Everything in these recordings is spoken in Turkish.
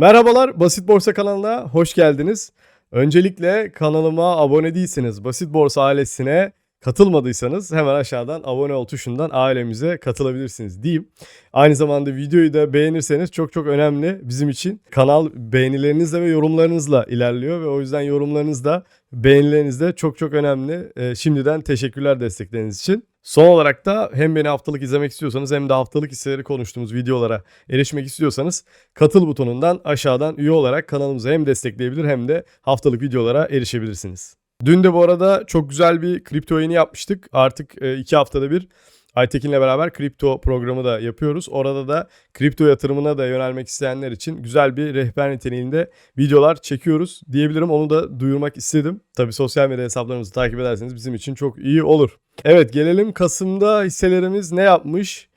Merhabalar Basit Borsa kanalına hoş geldiniz. Öncelikle kanalıma abone değilseniz Basit Borsa ailesine katılmadıysanız hemen aşağıdan abone ol tuşundan ailemize katılabilirsiniz diyeyim. Aynı zamanda videoyu da beğenirseniz çok çok önemli bizim için. Kanal beğenilerinizle ve yorumlarınızla ilerliyor ve o yüzden yorumlarınız da beğenileriniz de çok çok önemli. Ee, şimdiden teşekkürler destekleriniz için. Son olarak da hem beni haftalık izlemek istiyorsanız hem de haftalık hisseleri konuştuğumuz videolara erişmek istiyorsanız katıl butonundan aşağıdan üye olarak kanalımızı hem destekleyebilir hem de haftalık videolara erişebilirsiniz. Dün de bu arada çok güzel bir kripto yayını yapmıştık. Artık e, iki haftada bir Aytekin'le beraber kripto programı da yapıyoruz. Orada da kripto yatırımına da yönelmek isteyenler için güzel bir rehber niteliğinde videolar çekiyoruz diyebilirim. Onu da duyurmak istedim. Tabii sosyal medya hesaplarımızı takip ederseniz bizim için çok iyi olur. Evet gelelim Kasım'da hisselerimiz ne yapmış?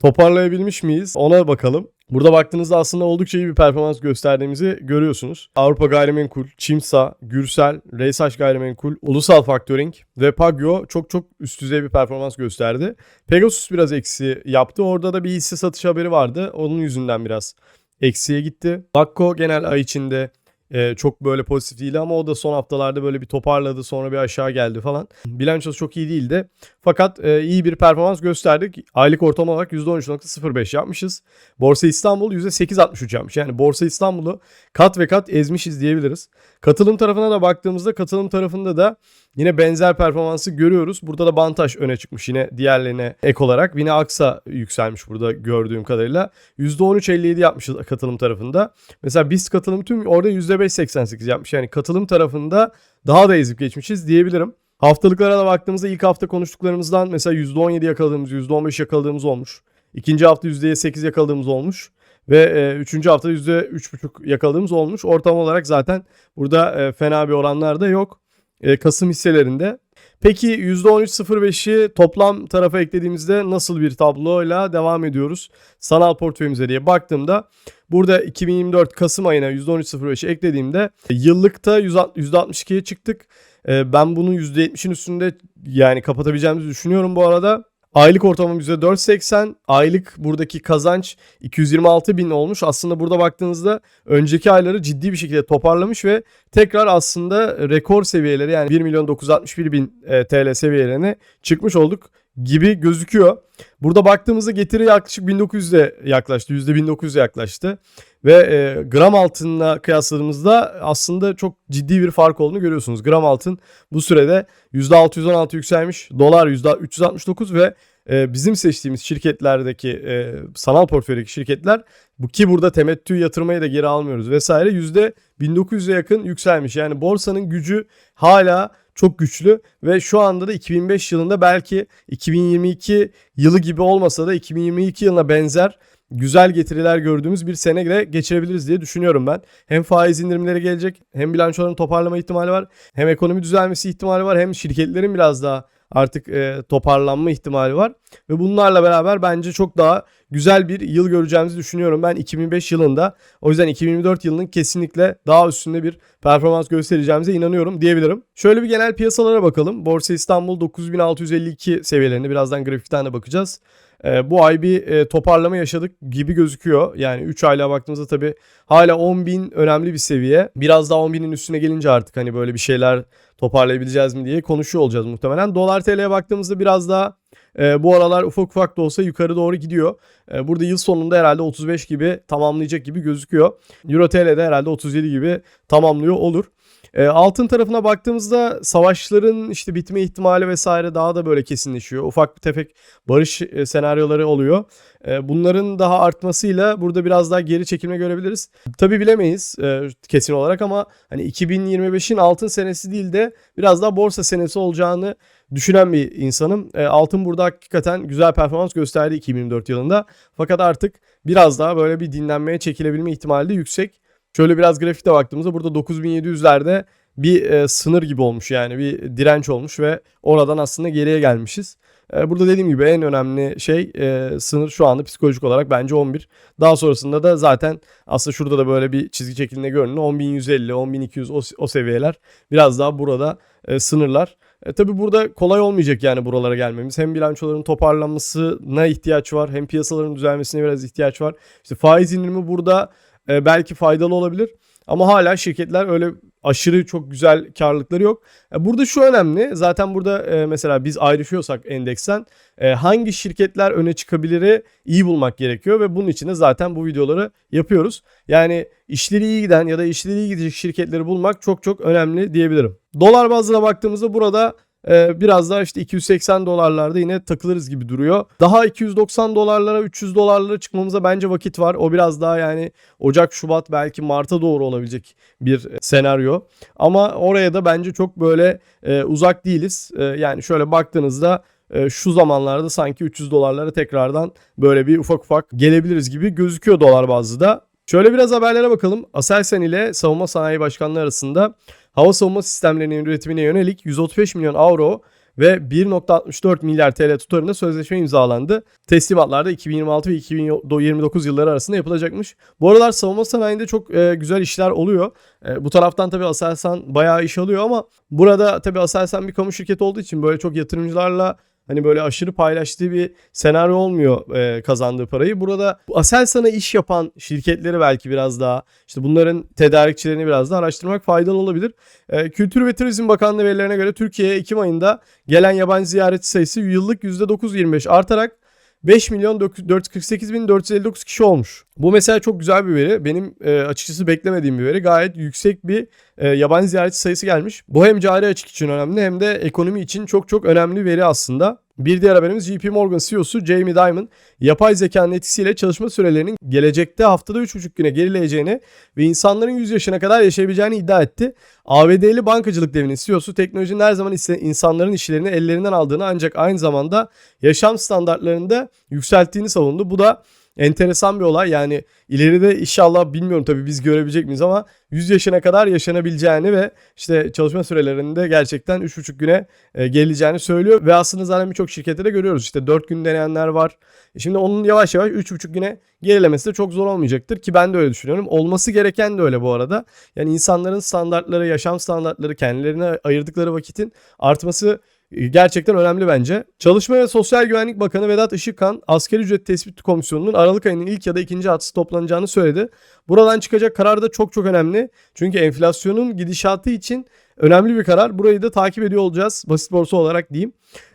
Toparlayabilmiş miyiz? Ona bakalım. Burada baktığınızda aslında oldukça iyi bir performans gösterdiğimizi görüyorsunuz. Avrupa Gayrimenkul, Çimsa, Gürsel, Reysaş Gayrimenkul, Ulusal Factoring ve Pagyo çok çok üst düzey bir performans gösterdi. Pegasus biraz eksi yaptı. Orada da bir hisse satış haberi vardı. Onun yüzünden biraz eksiye gitti. Vakko genel ay içinde ee, çok böyle pozitif değildi ama o da son haftalarda böyle bir toparladı sonra bir aşağı geldi falan. Bilançosu çok iyi değildi. Fakat e, iyi bir performans gösterdik. Aylık ortalama olarak %13.05 yapmışız. Borsa İstanbul %8.63 yapmış. Yani Borsa İstanbul'u kat ve kat ezmişiz diyebiliriz. Katılım tarafına da baktığımızda katılım tarafında da yine benzer performansı görüyoruz. Burada da Bantaş öne çıkmış yine diğerlerine ek olarak. Yine Aksa yükselmiş burada gördüğüm kadarıyla. %13.57 yapmışız katılım tarafında. Mesela biz katılım tüm orada %5.88 yapmış. Yani katılım tarafında daha da ezip geçmişiz diyebilirim. Haftalıklara da baktığımızda ilk hafta konuştuklarımızdan mesela %17 yakaladığımız, %15 yakaladığımız olmuş. İkinci hafta %8 yakaladığımız olmuş. Ve e, üçüncü hafta %3,5 yakaladığımız olmuş. Ortam olarak zaten burada e, fena bir oranlar da yok. E, Kasım hisselerinde. Peki %13.05'i toplam tarafa eklediğimizde nasıl bir tabloyla devam ediyoruz? Sanal portföyümüze diye baktığımda burada 2024 Kasım ayına %13.05'i eklediğimde yıllıkta %62'ye çıktık. E, ben bunu %70'in üstünde yani kapatabileceğimizi düşünüyorum bu arada. Aylık ortamım %4.80. Aylık buradaki kazanç 226 bin olmuş. Aslında burada baktığınızda önceki ayları ciddi bir şekilde toparlamış ve tekrar aslında rekor seviyeleri yani 1 milyon 961 bin e, TL seviyelerine çıkmış olduk gibi gözüküyor. Burada baktığımızda getiri yaklaşık 1900'e yaklaştı. %1900'e yaklaştı. Ve e, gram altınla kıyasladığımızda aslında çok ciddi bir fark olduğunu görüyorsunuz. Gram altın bu sürede %616 yükselmiş. Dolar %369 ve e, bizim seçtiğimiz şirketlerdeki e, sanal portföydeki şirketler bu ki burada temettü yatırmayı da geri almıyoruz vesaire %1900'e yakın yükselmiş. Yani borsanın gücü hala çok güçlü ve şu anda da 2005 yılında belki 2022 yılı gibi olmasa da 2022 yılına benzer güzel getiriler gördüğümüz bir sene de geçirebiliriz diye düşünüyorum ben. Hem faiz indirimleri gelecek hem bilançoların toparlama ihtimali var hem ekonomi düzelmesi ihtimali var hem şirketlerin biraz daha artık e, toparlanma ihtimali var. Ve bunlarla beraber bence çok daha güzel bir yıl göreceğimizi düşünüyorum ben 2005 yılında. O yüzden 2024 yılının kesinlikle daha üstünde bir performans göstereceğimize inanıyorum diyebilirim. Şöyle bir genel piyasalara bakalım. Borsa İstanbul 9652 seviyelerinde birazdan grafikten de bakacağız. E, bu ay bir e, toparlama yaşadık gibi gözüküyor. Yani 3 aylığa baktığımızda tabii hala 10.000 önemli bir seviye. Biraz daha 10.000'in üstüne gelince artık hani böyle bir şeyler toparlayabileceğiz mi diye konuşuyor olacağız muhtemelen. Dolar TL'ye baktığımızda biraz daha e, bu aralar ufak ufak da olsa yukarı doğru gidiyor. E, burada yıl sonunda herhalde 35 gibi tamamlayacak gibi gözüküyor. Euro TL'de herhalde 37 gibi tamamlıyor olur. E, altın tarafına baktığımızda savaşların işte bitme ihtimali vesaire daha da böyle kesinleşiyor. Ufak bir tefek barış e, senaryoları oluyor. E, bunların daha artmasıyla burada biraz daha geri çekilme görebiliriz. Tabi bilemeyiz e, kesin olarak ama hani 2025'in altın senesi değil de biraz daha borsa senesi olacağını düşünen bir insanım. E, altın burada hakikaten güzel performans gösterdi 2024 yılında. Fakat artık biraz daha böyle bir dinlenmeye çekilebilme ihtimali de yüksek. Şöyle biraz grafikte baktığımızda burada 9700'lerde bir e, sınır gibi olmuş yani bir direnç olmuş ve oradan aslında geriye gelmişiz. E, burada dediğim gibi en önemli şey e, sınır şu anda psikolojik olarak bence 11. Daha sonrasında da zaten aslında şurada da böyle bir çizgi şeklinde görünüyor. 10.150, 10.200 o, o seviyeler biraz daha burada e, sınırlar. E, tabii burada kolay olmayacak yani buralara gelmemiz. Hem bilançoların toparlanmasına ihtiyaç var hem piyasaların düzelmesine biraz ihtiyaç var. İşte faiz indirimi burada e, belki faydalı olabilir. Ama hala şirketler öyle aşırı çok güzel karlılıkları yok. E, Burada şu önemli. Zaten burada e, mesela biz ayrışıyorsak endeksten e, hangi şirketler öne çıkabiliri iyi bulmak gerekiyor ve bunun için de zaten bu videoları yapıyoruz. Yani işleri iyi giden ya da işleri iyi gidecek şirketleri bulmak çok çok önemli diyebilirim. Dolar bazına baktığımızda burada ee, biraz daha işte 280 dolarlarda yine takılırız gibi duruyor. Daha 290 dolarlara 300 dolarlara çıkmamıza bence vakit var. O biraz daha yani Ocak, Şubat belki Mart'a doğru olabilecek bir senaryo. Ama oraya da bence çok böyle e, uzak değiliz. E, yani şöyle baktığınızda e, şu zamanlarda sanki 300 dolarlara tekrardan böyle bir ufak ufak gelebiliriz gibi gözüküyor dolar bazlı da. Şöyle biraz haberlere bakalım. Aselsan ile Savunma Sanayi Başkanlığı arasında hava savunma sistemlerinin üretimine yönelik 135 milyon avro ve 1.64 milyar TL tutarında sözleşme imzalandı. Teslimatlar da 2026 ve 2029 yılları arasında yapılacakmış. Bu aralar savunma sanayinde çok e, güzel işler oluyor. E, bu taraftan tabii Aselsan bayağı iş alıyor ama burada tabii Aselsan bir kamu şirketi olduğu için böyle çok yatırımcılarla hani böyle aşırı paylaştığı bir senaryo olmuyor e, kazandığı parayı. Burada bu Aselsan'a iş yapan şirketleri belki biraz daha işte bunların tedarikçilerini biraz daha araştırmak faydalı olabilir. E, Kültür ve Turizm Bakanlığı verilerine göre Türkiye'ye Ekim ayında gelen yabancı ziyaretçi sayısı yıllık %9.25 artarak 5 milyon 448 bin 459 kişi olmuş. Bu mesela çok güzel bir veri. Benim e, açıkçası beklemediğim bir veri. Gayet yüksek bir e, yabancı ziyaretçi sayısı gelmiş. Bu hem cari açık için önemli hem de ekonomi için çok çok önemli veri aslında. Bir diğer haberimiz JP Morgan CEO'su Jamie Dimon yapay zekanın etkisiyle çalışma sürelerinin gelecekte haftada 3,5 güne gerileyeceğini ve insanların 100 yaşına kadar yaşayabileceğini iddia etti. ABD'li bankacılık devinin CEO'su teknolojinin her zaman insanların işlerini ellerinden aldığını ancak aynı zamanda yaşam standartlarını da yükselttiğini savundu. Bu da enteresan bir olay. Yani ileride inşallah bilmiyorum tabii biz görebilecek miyiz ama 100 yaşına kadar yaşanabileceğini ve işte çalışma sürelerinde gerçekten 3,5 güne e, geleceğini söylüyor. Ve aslında zaten birçok şirkette de görüyoruz. İşte 4 gün deneyenler var. E, şimdi onun yavaş yavaş 3,5 güne gerilemesi de çok zor olmayacaktır ki ben de öyle düşünüyorum. Olması gereken de öyle bu arada. Yani insanların standartları, yaşam standartları, kendilerine ayırdıkları vakitin artması e, gerçekten önemli bence. Çalışma ve Sosyal Güvenlik Bakanı Vedat Işıkkan Asgari Ücret Tespit Komisyonu'nun Aralık ayının ilk ya da ikinci haftası toplanacağını söyledi. Buradan çıkacak karar da çok çok önemli. Çünkü enflasyonun gidişatı için önemli bir karar. Burayı da takip ediyor olacağız basit borsa olarak diyeyim.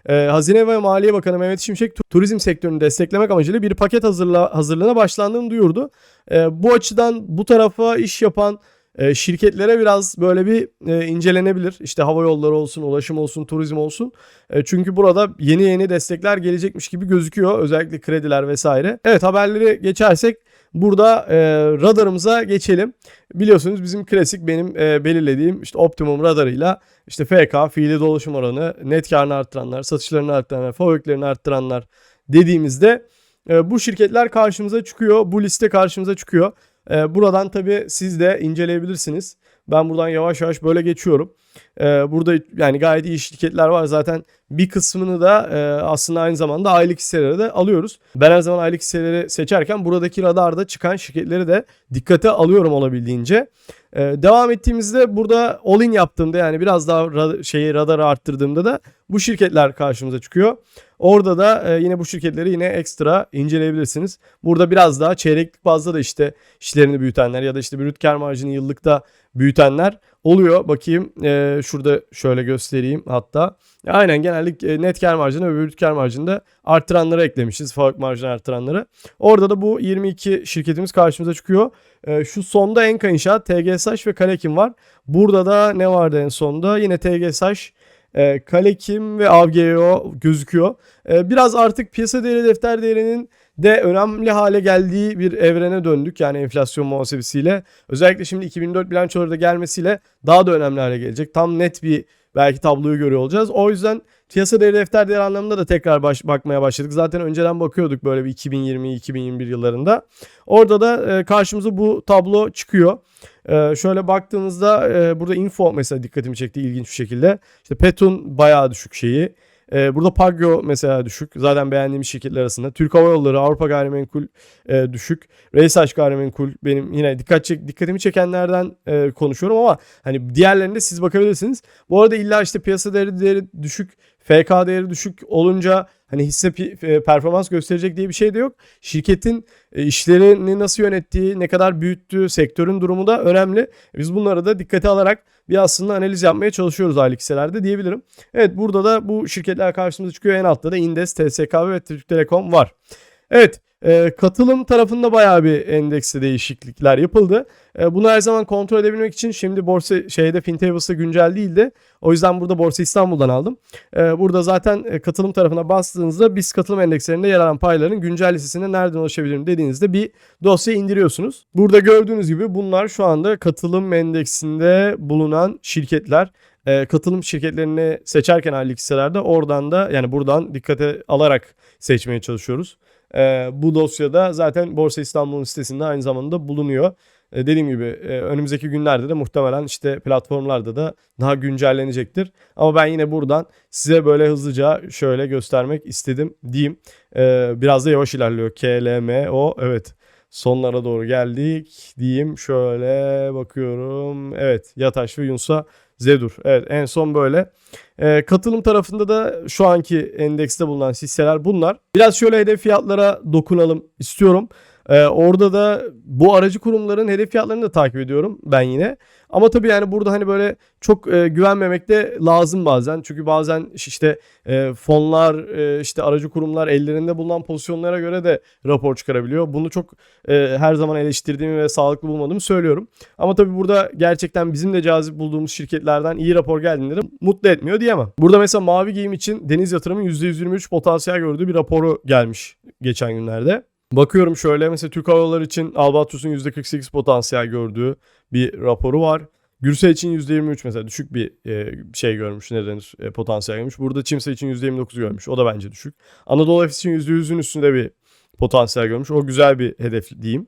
Ee, Hazine ve Maliye Bakanı Mehmet Şimşek turizm sektörünü desteklemek amacıyla bir paket hazırla, hazırlığına başlandığını duyurdu. Ee, bu açıdan bu tarafa iş yapan e, şirketlere biraz böyle bir e, incelenebilir. İşte hava yolları olsun, ulaşım olsun, turizm olsun. E, çünkü burada yeni yeni destekler gelecekmiş gibi gözüküyor. Özellikle krediler vesaire. Evet haberleri geçersek burada e, radarımıza geçelim. Biliyorsunuz bizim klasik benim e, belirlediğim işte optimum radarıyla işte FK, fiili dolaşım oranı, net karını arttıranlar, satışlarını arttıranlar, fabriklerini arttıranlar dediğimizde e, bu şirketler karşımıza çıkıyor. Bu liste karşımıza çıkıyor. E, buradan tabii siz de inceleyebilirsiniz. Ben buradan yavaş yavaş böyle geçiyorum. E, burada yani gayet iyi şirketler var. Zaten bir kısmını da e, aslında aynı zamanda aylık hisseleri de alıyoruz. Ben her zaman aylık hisseleri seçerken buradaki radarda çıkan şirketleri de dikkate alıyorum olabildiğince. E, devam ettiğimizde burada all-in yaptığımda yani biraz daha ra- şeyi radarı arttırdığımda da bu şirketler karşımıza çıkıyor. Orada da e, yine bu şirketleri yine ekstra inceleyebilirsiniz. Burada biraz daha çeyreklik bazda da işte işlerini büyütenler ya da işte brüt kar marjını yıllıkta büyütenler oluyor. Bakayım e, şurada şöyle göstereyim hatta. Aynen genellikle e, net kar marjını brüt kar marjını da arttıranları eklemişiz. Fabrik marjını arttıranları. Orada da bu 22 şirketimiz karşımıza çıkıyor. E, şu sonda Enka İnşaat, TGSH ve Kalekim var. Burada da ne vardı en sonda? Yine TGSH, e, Kalekim ve Avgeo gözüküyor. E, biraz artık piyasa değeri defter değerinin de önemli hale geldiği bir evrene döndük. Yani enflasyon muhasebesiyle. Özellikle şimdi 2004 bilançoları da gelmesiyle daha da önemli hale gelecek. Tam net bir belki tabloyu görüyor olacağız. O yüzden piyasa değeri defter değeri anlamında da tekrar baş, bakmaya başladık. Zaten önceden bakıyorduk böyle bir 2020-2021 yıllarında. Orada da e, karşımıza bu tablo çıkıyor. E, şöyle baktığımızda e, burada info mesela dikkatimi çekti ilginç bir şekilde. İşte Petun bayağı düşük şeyi. Ee, burada Pagyo mesela düşük. Zaten beğendiğim şirketler arasında. Türk Hava Yolları, Avrupa Gayrimenkul e, düşük. Reysaş Gayrimenkul benim yine dikkat çek, dikkatimi çekenlerden e, konuşuyorum ama hani diğerlerinde siz bakabilirsiniz. Bu arada illa işte piyasa değeri, değeri düşük FK değeri düşük olunca hani hisse e, performans gösterecek diye bir şey de yok. Şirketin e, işlerini nasıl yönettiği, ne kadar büyüttüğü, sektörün durumu da önemli. Biz bunları da dikkate alarak bir aslında analiz yapmaya çalışıyoruz aylık hisselerde diyebilirim. Evet burada da bu şirketler karşımıza çıkıyor. En altta da Indes, TSKB ve Türk Telekom var. Evet e, katılım tarafında bayağı bir endekste değişiklikler yapıldı. E, bunu her zaman kontrol edebilmek için şimdi borsa şeyde FinTables'da güncel değildi. O yüzden burada Borsa İstanbul'dan aldım. E, burada zaten e, katılım tarafına bastığınızda biz katılım endekslerinde yer alan payların güncel listesine nereden ulaşabilirim dediğinizde bir dosya indiriyorsunuz. Burada gördüğünüz gibi bunlar şu anda katılım endeksinde bulunan şirketler. E, katılım şirketlerini seçerken aylık hisselerde oradan da yani buradan dikkate alarak seçmeye çalışıyoruz. E, bu dosyada zaten Borsa İstanbul'un sitesinde aynı zamanda bulunuyor. E, dediğim gibi e, önümüzdeki günlerde de muhtemelen işte platformlarda da daha güncellenecektir. Ama ben yine buradan size böyle hızlıca şöyle göstermek istedim diyeyim. E, biraz da yavaş ilerliyor. KLMO evet sonlara doğru geldik diyeyim. Şöyle bakıyorum. Evet Yataş ve Yunus'a Zedur. Evet en son böyle. Ee, katılım tarafında da şu anki endekste bulunan hisseler bunlar. Biraz şöyle hedef fiyatlara dokunalım istiyorum. Ee, orada da bu aracı kurumların hedef fiyatlarını da takip ediyorum ben yine. Ama tabii yani burada hani böyle çok e, güvenmemek de lazım bazen. Çünkü bazen işte e, fonlar e, işte aracı kurumlar ellerinde bulunan pozisyonlara göre de rapor çıkarabiliyor. Bunu çok e, her zaman eleştirdiğimi ve sağlıklı bulmadığımı söylüyorum. Ama tabii burada gerçekten bizim de cazip bulduğumuz şirketlerden iyi rapor geldiğinde de mutlu etmiyor diyemem. Burada mesela mavi giyim için Deniz Yatırım'ın %123 potansiyel gördüğü bir raporu gelmiş geçen günlerde. Bakıyorum şöyle mesela Türk Hava Yolları için Albatros'un %48 potansiyel gördüğü bir raporu var. Gürsel için %23 mesela düşük bir e, şey görmüş ne denir e, potansiyel görmüş. Burada Çimsa için %29 görmüş. O da bence düşük. Anadolu Efes için %100'ün üstünde bir potansiyel görmüş. O güzel bir hedef diyeyim.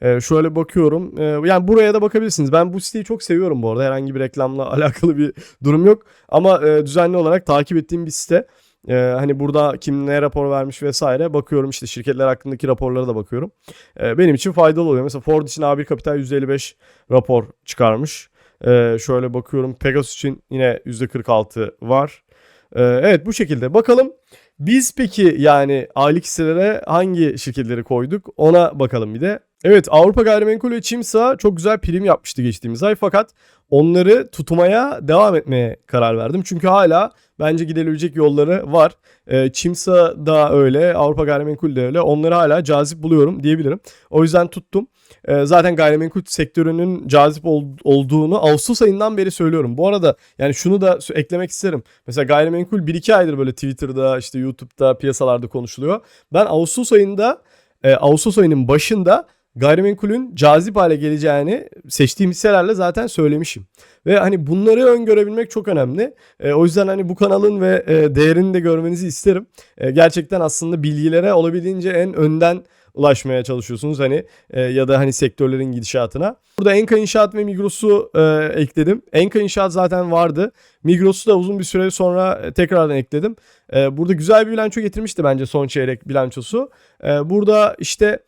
E, şöyle bakıyorum. E, yani buraya da bakabilirsiniz. Ben bu siteyi çok seviyorum bu arada. Herhangi bir reklamla alakalı bir durum yok. Ama düzenli olarak takip ettiğim bir site. Ee, hani burada kim ne rapor vermiş vesaire bakıyorum işte şirketler hakkındaki raporlara da bakıyorum. Ee, benim için faydalı oluyor. Mesela Ford için A1 Kapital %55 rapor çıkarmış. Ee, şöyle bakıyorum Pegasus için yine %46 var. Ee, evet bu şekilde bakalım. Biz peki yani aylık hisselere hangi şirketleri koyduk ona bakalım bir de. Evet Avrupa Gayrimenkul ve Çimsa çok güzel prim yapmıştı geçtiğimiz ay fakat onları tutmaya devam etmeye karar verdim. Çünkü hala bence gidilebilecek yolları var. E, Çimsa da öyle, Avrupa Gayrimenkul de öyle. Onları hala cazip buluyorum diyebilirim. O yüzden tuttum. E, zaten gayrimenkul sektörünün cazip ol, olduğunu Ağustos ayından beri söylüyorum. Bu arada yani şunu da eklemek isterim. Mesela gayrimenkul 1-2 aydır böyle Twitter'da, işte YouTube'da, piyasalarda konuşuluyor. Ben Ağustos ayında, e, Ağustos ayının başında gayrimenkulün cazip hale geleceğini seçtiğim hisselerle zaten söylemişim. Ve hani bunları öngörebilmek çok önemli. E, o yüzden hani bu kanalın ve e, değerini de görmenizi isterim. E, gerçekten aslında bilgilere olabildiğince en önden ulaşmaya çalışıyorsunuz hani e, ya da hani sektörlerin gidişatına. Burada Enka İnşaat ve Migros'u e, ekledim. Enka İnşaat zaten vardı. Migros'u da uzun bir süre sonra e, tekrardan ekledim. E, burada güzel bir bilanço getirmişti bence son çeyrek bilançosu. E, burada işte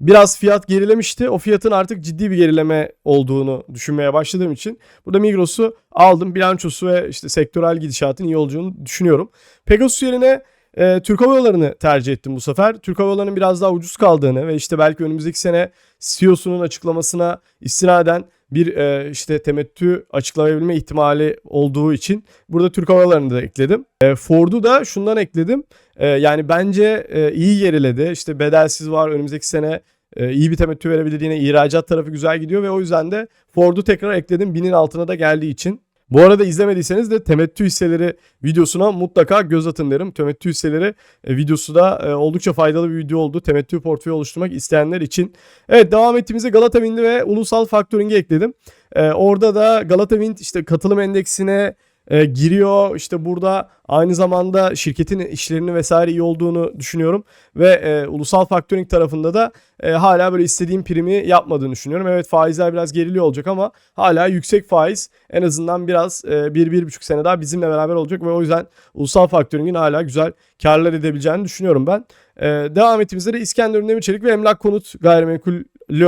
biraz fiyat gerilemişti. O fiyatın artık ciddi bir gerileme olduğunu düşünmeye başladığım için burada Migros'u aldım. Bilançosu ve işte sektörel gidişatın iyi olduğunu düşünüyorum. Pegasus yerine e, Türk Hava Yolları'nı tercih ettim bu sefer. Türk Hava Yolları'nın biraz daha ucuz kaldığını ve işte belki önümüzdeki sene CEO'sunun açıklamasına istinaden bir e, işte temettü açıklayabilme ihtimali olduğu için burada Türk Hava Yolları'nı da ekledim. E, Ford'u da şundan ekledim. E, yani bence e, iyi geriledi. İşte bedelsiz var önümüzdeki sene e, iyi bir temettü verebilir. Yine ihracat tarafı güzel gidiyor ve o yüzden de Ford'u tekrar ekledim. Binin altına da geldiği için. Bu arada izlemediyseniz de temettü hisseleri videosuna mutlaka göz atın derim. Temettü hisseleri e, videosu da e, oldukça faydalı bir video oldu. Temettü portföyü oluşturmak isteyenler için. Evet devam ettiğimizde Galata Wind'i ve Ulusal Factoring'i ekledim. E, orada da Galata Wind işte katılım endeksine e, giriyor. İşte burada aynı zamanda şirketin işlerini vesaire iyi olduğunu düşünüyorum. Ve e, ulusal faktöring tarafında da e, hala böyle istediğim primi yapmadığını düşünüyorum. Evet faizler biraz geriliyor olacak ama hala yüksek faiz en azından biraz e, bir, bir buçuk sene daha bizimle beraber olacak. Ve o yüzden ulusal faktöringin hala güzel karlar edebileceğini düşünüyorum ben. E, devam ettiğimizde de İskenderun Demir Çelik ve Emlak Konut Gayrimenkul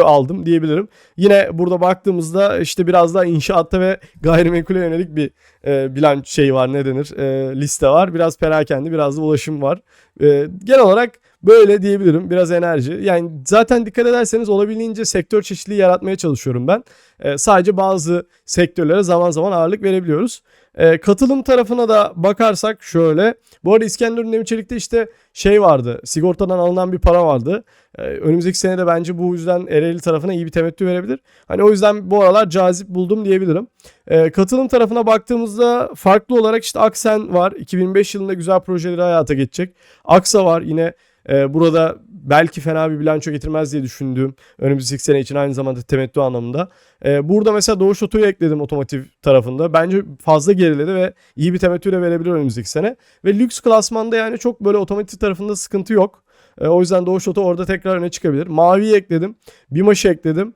aldım diyebilirim. Yine burada baktığımızda işte biraz daha inşaatta ve gayrimenkule yönelik bir e, bilanç şey var ne denir e, liste var. Biraz perakende biraz da ulaşım var. E, genel olarak böyle diyebilirim. Biraz enerji. Yani zaten dikkat ederseniz olabildiğince sektör çeşitliliği yaratmaya çalışıyorum ben. E, sadece bazı sektörlere zaman zaman ağırlık verebiliyoruz. E, katılım tarafına da bakarsak şöyle. Bu arada İskenderun Demirçelik'te işte şey vardı. Sigortadan alınan bir para vardı. E, önümüzdeki sene de bence bu yüzden Ereğli tarafına iyi bir temettü verebilir. Hani o yüzden bu aralar cazip buldum diyebilirim. E, katılım tarafına baktığımızda farklı olarak işte Aksen var. 2005 yılında güzel projeleri hayata geçecek. Aksa var yine ee, burada belki fena bir bilanço getirmez diye düşündüğüm önümüzdeki sene için aynı zamanda temettü anlamında. Ee, burada mesela Doğuş Oto'yu ekledim otomotiv tarafında. Bence fazla geriledi ve iyi bir temettü de verebilir önümüzdeki sene. Ve lüks klasmanda yani çok böyle otomotiv tarafında sıkıntı yok. Ee, o yüzden Doğuş Oto orada tekrar öne çıkabilir. Mavi'yi ekledim. Bimaş'ı ekledim.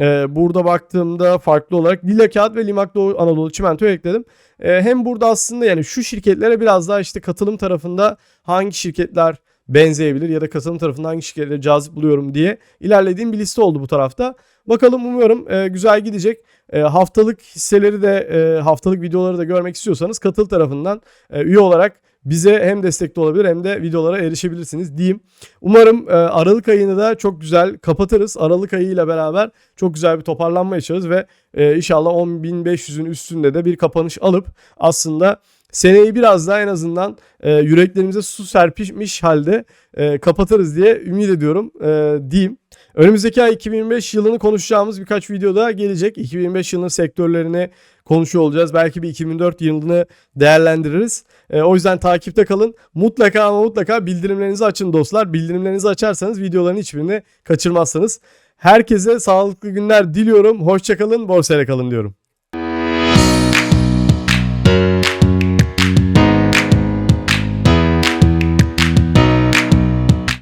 Ee, burada baktığımda farklı olarak Lila Kağıt ve Limak Doğu Anadolu Çimento'yu ekledim. Hem burada aslında yani şu şirketlere biraz daha işte katılım tarafında hangi şirketler benzeyebilir ya da katılım tarafından hangi şirketleri cazip buluyorum diye ilerlediğim bir liste oldu bu tarafta. Bakalım umuyorum e, güzel gidecek. E, haftalık hisseleri de e, haftalık videoları da görmek istiyorsanız katıl tarafından e, üye olarak bize hem destekli olabilir hem de videolara erişebilirsiniz diyeyim. Umarım e, Aralık ayını da çok güzel kapatırız. Aralık ayıyla beraber çok güzel bir toparlanma yaşarız ve e, inşallah 10.500'ün üstünde de bir kapanış alıp aslında seneyi biraz daha en azından e, yüreklerimize su serpişmiş halde e, kapatırız diye ümit ediyorum e, diyeyim. Önümüzdeki ay 2025 yılını konuşacağımız birkaç video daha gelecek. 2025 yılının sektörlerini konuşuyor olacağız. Belki bir 2004 yılını değerlendiririz. E, o yüzden takipte kalın. Mutlaka ama mutlaka bildirimlerinizi açın dostlar. Bildirimlerinizi açarsanız videoların hiçbirini kaçırmazsınız. Herkese sağlıklı günler diliyorum. Hoşçakalın, borsayla kalın diyorum.